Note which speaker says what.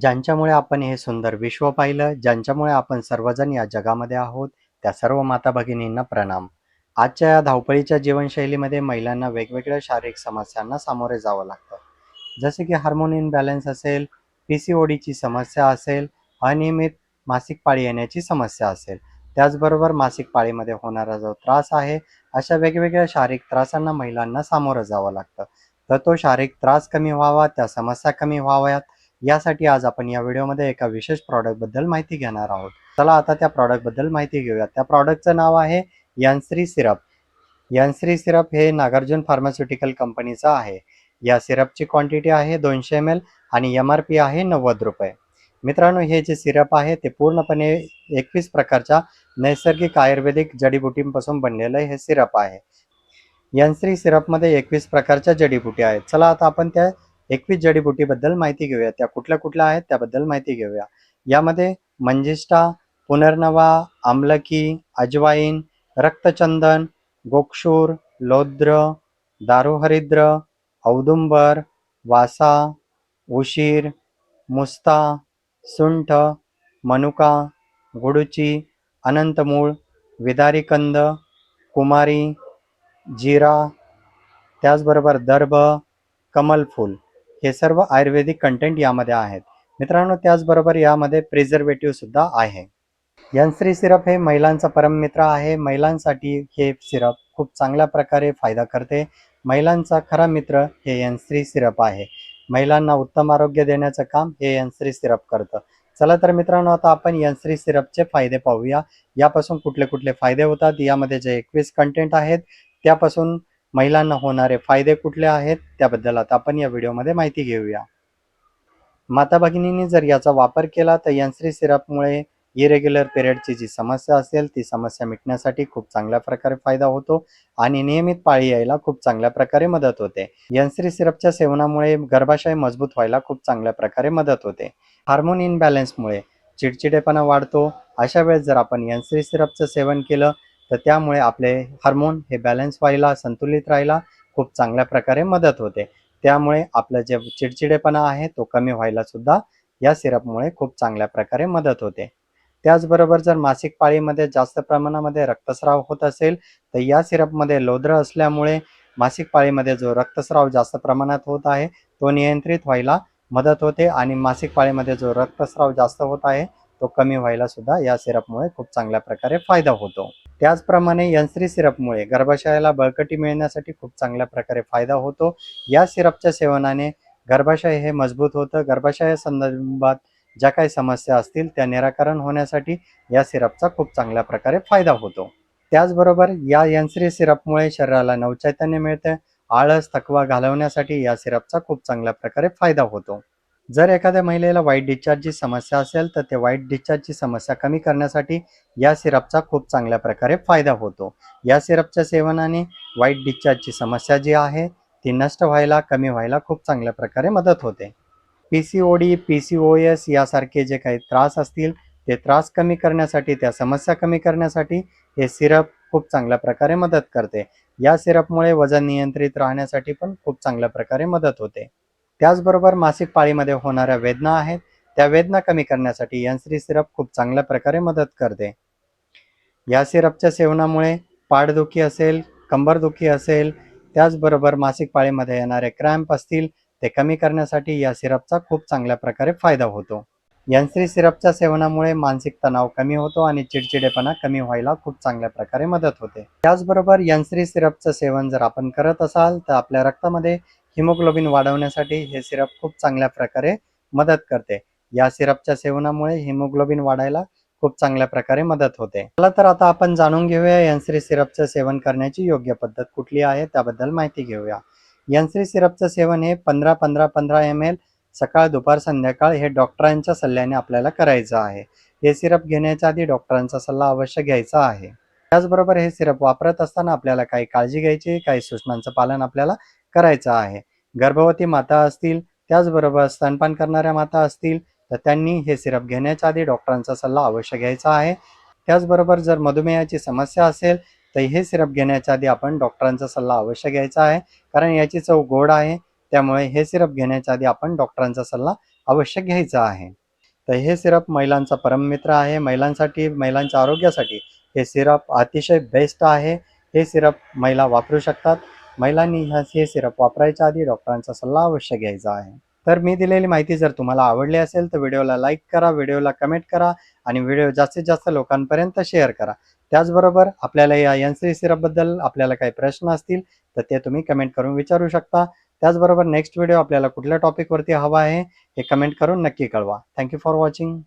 Speaker 1: ज्यांच्यामुळे आपण हे सुंदर विश्व पाहिलं, ज्यांच्यामुळे आपण सर्वजण या जगामध्ये आहोत, त्या सर्व माता भगिनींना प्रणाम. आजच्या या धावपळीच्या जीवनशैलीमध्ये महिलांना वेगवेगळ्या शारीरिक समस्यांना सामोरे जावं लागतं. जसे की हार्मोन इनबॅलन्स असेल, पी सी ओडीची समस्या असेल, अनियमित मासिक पाळी येण्याची समस्या असेल. त्याचबरोबर मासिक पाळीमध्ये होणारा जो त्रास आहे, अशा वेगवेगळ्या शारीरिक त्रासांना महिलांना सामोरं जावं लागतं. तर तो शारीरिक त्रास कमी व्हावा, त्या समस्या कमी व्हाव्यात, यासाठी आज आपण या व्हिडिओमध्ये एका विशेष प्रॉडक्टबद्दल माहिती घेणार आहोत. चला आता त्या प्रॉडक्टबद्दल माहिती घेऊया. त्या प्रॉडक्टचं नाव आहे यन्श्री सिरप. यन्श्री सिरप हे नागार्जुन फार्मास्युटिकल कंपनीचं आहे. या सिरपची क्वांटिटी आहे दोनशे एम एल आणि एम आर पी आहे ₹90. मित्रांनो हे जे सिरप आहे ते पूर्णपणे 21 प्रकारच्या नैसर्गिक आयुर्वेदिक जडीबुटींपासून बनलेलं हे सिरप आहे. यन्श्री सिरपमध्ये 21 प्रकारच्या जडीबुटी आहेत. चला आता आपण त्या 21 जडीबुटीबद्दल माहिती घेऊया. त्या कुठल्या कुठल्या आहेत त्याबद्दल माहिती घेऊया. यामध्ये मंजिष्ठा, पुनर्नवा, आमलकी, अजवाईन, रक्तचंदन, गोक्षूर, लोद्र, दारुहरिद्र, औदुंबर, वासा, उशीर, मुस्ता, सुंठ, मनुका, गुडुची अनंतमूळ, विदारीकंद, कुमारी, जीरा, त्याचबरोबर दर्भ, कमलफूल हे सर्व आयुर्वेदिक कंटेंट यामध्ये आहेत. मित्रांनो त्याचबरोबर यामध्ये प्रिझर्वेटिव्ह सुद्धा आहे. यन्श्री सिरप हे महिलांचा परममित्र आहे. महिलांसाठी हे सिरप खूप चांगल्या प्रकारे फायदा करते. महिलांचा खरा मित्र हे यन्श्री सिरप आहे. महिलांना उत्तम आरोग्य देण्याचं काम हे यन्श्री सिरप करतं. चला तर मित्रांनो आता आपण यन्श्री सिरपचे फायदे पाहूया. यापासून कुठले कुठले फायदे होतात, यामध्ये जे 21 कंटेंट आहेत, त्यापासून महिलांना होणारे फायदे कुठले आहेत, त्याबद्दल आता आपण या व्हिडिओमध्ये माहिती घेऊया. माता भगिनींनी जर याचा वापर केला तर यन्श्री सिरपमुळे इरेग्युलर पिरियडची जी समस्या असेल ती समस्या मिटण्यासाठी खूप चांगल्या प्रकारे फायदा होतो आणि नियमित पाळी यायला खूप चांगल्या प्रकारे मदत होते. यन्श्री सिरपच्या सेवनामुळे गर्भाशय मजबूत व्हायला खूप चांगल्या प्रकारे मदत होते. हार्मोन इनबॅलन्समुळे चिडचिडेपणा वाढतो. अशा वेळेस जर आपण यन्श्री सिरपचं सेवन केलं तर त्यामुळे आपले हार्मोन हे बॅलन्स व्हायला, संतुलित राहायला खूप चांगल्या प्रकारे मदत होते. त्यामुळे आपलं जे चिडचिडेपणा आहे तो कमी व्हायला सुद्धा या सिरपमुळे खूप चांगल्या प्रकारे मदत होते. त्याचबरोबर जर मासिक पाळीमध्ये जास्त प्रमाणामध्ये रक्तस्राव होत असेल तर या सिरपमध्ये लोद्र असल्यामुळे मासिक पाळीमध्ये जो रक्तस्राव जास्त प्रमाणात होत आहे तो नियंत्रित व्हायला मदत होते आणि मासिक पाळीमध्ये जो रक्तस्राव जास्त होत आहे तो कमी व्हायला सुद्धा या सिरपमुळे खूप चांगल्या प्रकारे फायदा होतो. त्याचप्रमाणे यंत्री सिरपमुळे गर्भाशयाला बळकटी मिळण्यासाठी खूप चांगल्या प्रकारे फायदा होतो. या सिरपच्या सेवनाने गर्भाशय हे मजबूत होतं. गर्भाशयासंदर्भात ज्या काही समस्या असतील त्या निराकरण होण्यासाठी या सिरपचा खूप चांगल्या प्रकारे फायदा होतो. त्याचबरोबर या यंत्री सिरपमुळे शरीराला नवचैतन्य मिळतं. आळस, थकवा घालवण्यासाठी या सिरपचा खूप चांगल्या प्रकारे फायदा होतो. जर एखाद्या महिलेला वाईट डिस्चार्जची समस्या असेल तर ते वाईट डिस्चार्जची समस्या कमी करण्यासाठी या सिरपचा खूप चांगल्या प्रकारे फायदा होतो. या सिरपच्या सेवनाने वाईट डिस्चार्जची समस्या जी आहे ती नष्ट व्हायला, कमी व्हायला खूप चांगल्या प्रकारे मदत होते. पी-सी-ओ-डी, पी-सी-ओ-एस यासारखे जे काही त्रास असतील ते त्रास कमी करण्यासाठी, त्या समस्या कमी करण्यासाठी हे सिरप खूप चांगल्या प्रकारे मदत करते. या सिरपमुळे वजन नियंत्रित राहण्यासाठी पण खूप चांगल्या प्रकारे मदत होते. त्याचबरोबर मासिक पाळीमध्ये होणाऱ्या वेदना आहेत त्या वेदना कमी करण्यासाठी यन्श्री सिरप खूप चांगल्या प्रकारे मदत करते. या सिरपच्या सेवनामुळे पाठदुखी असेल, कंबरदुखी असेल, त्याचबरोबर मासिक पाळीमध्ये येणारे क्रॅम्प असतील ते कमी करण्यासाठी या सिरपचा खूप चांगल्या प्रकारे फायदा होतो. यन्श्री सिरपच्या सेवनामुळे मानसिक तणाव कमी होतो आणि चिडचिडेपणा कमी व्हायला खूप चांगल्या प्रकारे मदत होते. त्याचबरोबर यन्श्री सिरपचं सेवन जर आपण करत असाल तर आपल्या रक्तामध्ये हिमोग्लोबिन वाढवण्यासाठी हे सिरप खूप चांगल्या प्रकारे मदत करते. या सिरपच्या सेवनामुळे हिमोग्लोबिन वाढायला खूप चांगल्या प्रकारे मदत होते. चला तर आता आपण जाणून घेऊया यनश्री सिरपचं सेवन करण्याची योग्य पद्धत कुठली आहे त्याबद्दल माहिती घेऊया. यनश्री सिरपचं सेवन हे 15-15-15 एम एल सकाळ, दुपार, संध्याकाळ हे डॉक्टरांच्या सल्ल्याने आपल्याला करायचं आहे. हे सिरप घेण्याच्या आधी डॉक्टरांचा सल्ला अवश्य घ्यायचा आहे. त्याचबरोबर हे सिरप वापरत असताना आपल्याला काही काळजी घ्यायची, काही सूचनांचं पालन आपल्याला करायचं आहे. गर्भवती माता असतील, त्याचबरोबर स्तनपान करणाऱ्या माता असतील तर त्यांनी हे सिरप घेण्याच्या आधी डॉक्टरांचा सल्ला अवश्य घ्यायचा आहे. त्याचबरोबर जर मधुमेहाची समस्या असेल तर हे सिरप घेण्याच्या आधी आपण डॉक्टरांचा सल्ला अवश्य घ्यायचा आहे. कारण याची चव गोड आहे त्यामुळे हे सिरप घेण्याच्या आधी आपण डॉक्टरांचा सल्ला अवश्य घ्यायचा आहे तर हे सिरप महिलांचा परममित्र आहे महिलांसाठी महिलांच्या आरोग्यासाठी हे सिरप अतिशय बेस्ट आहे हे सिरप महिला वापरू शकतात महिलांनी ह्या हे सिरप वापरायच्या आधी डॉक्टरांचा सल्ला अवश्य घ्यायचा आहे. तर मी दिलेली माहिती जर तुम्हाला आवडली असेल तर व्हिडिओला लाईक करा व्हिडिओला कमेंट करा आणि व्हिडिओ जास्तीत जास्त लोकांपर्यंत शेअर करा. त्याचबरोबर आपल्याला या एन सी सिरपबद्दल आपल्याला काही प्रश्न असतील तर ते तुम्ही कमेंट करून विचारू शकता. त्याचबरोबर नेक्स्ट व्हिडिओ आपल्याला कुठल्या टॉपिकवरती हवा आहे हे कमेंट करून नक्की कळवा. Thank you for watching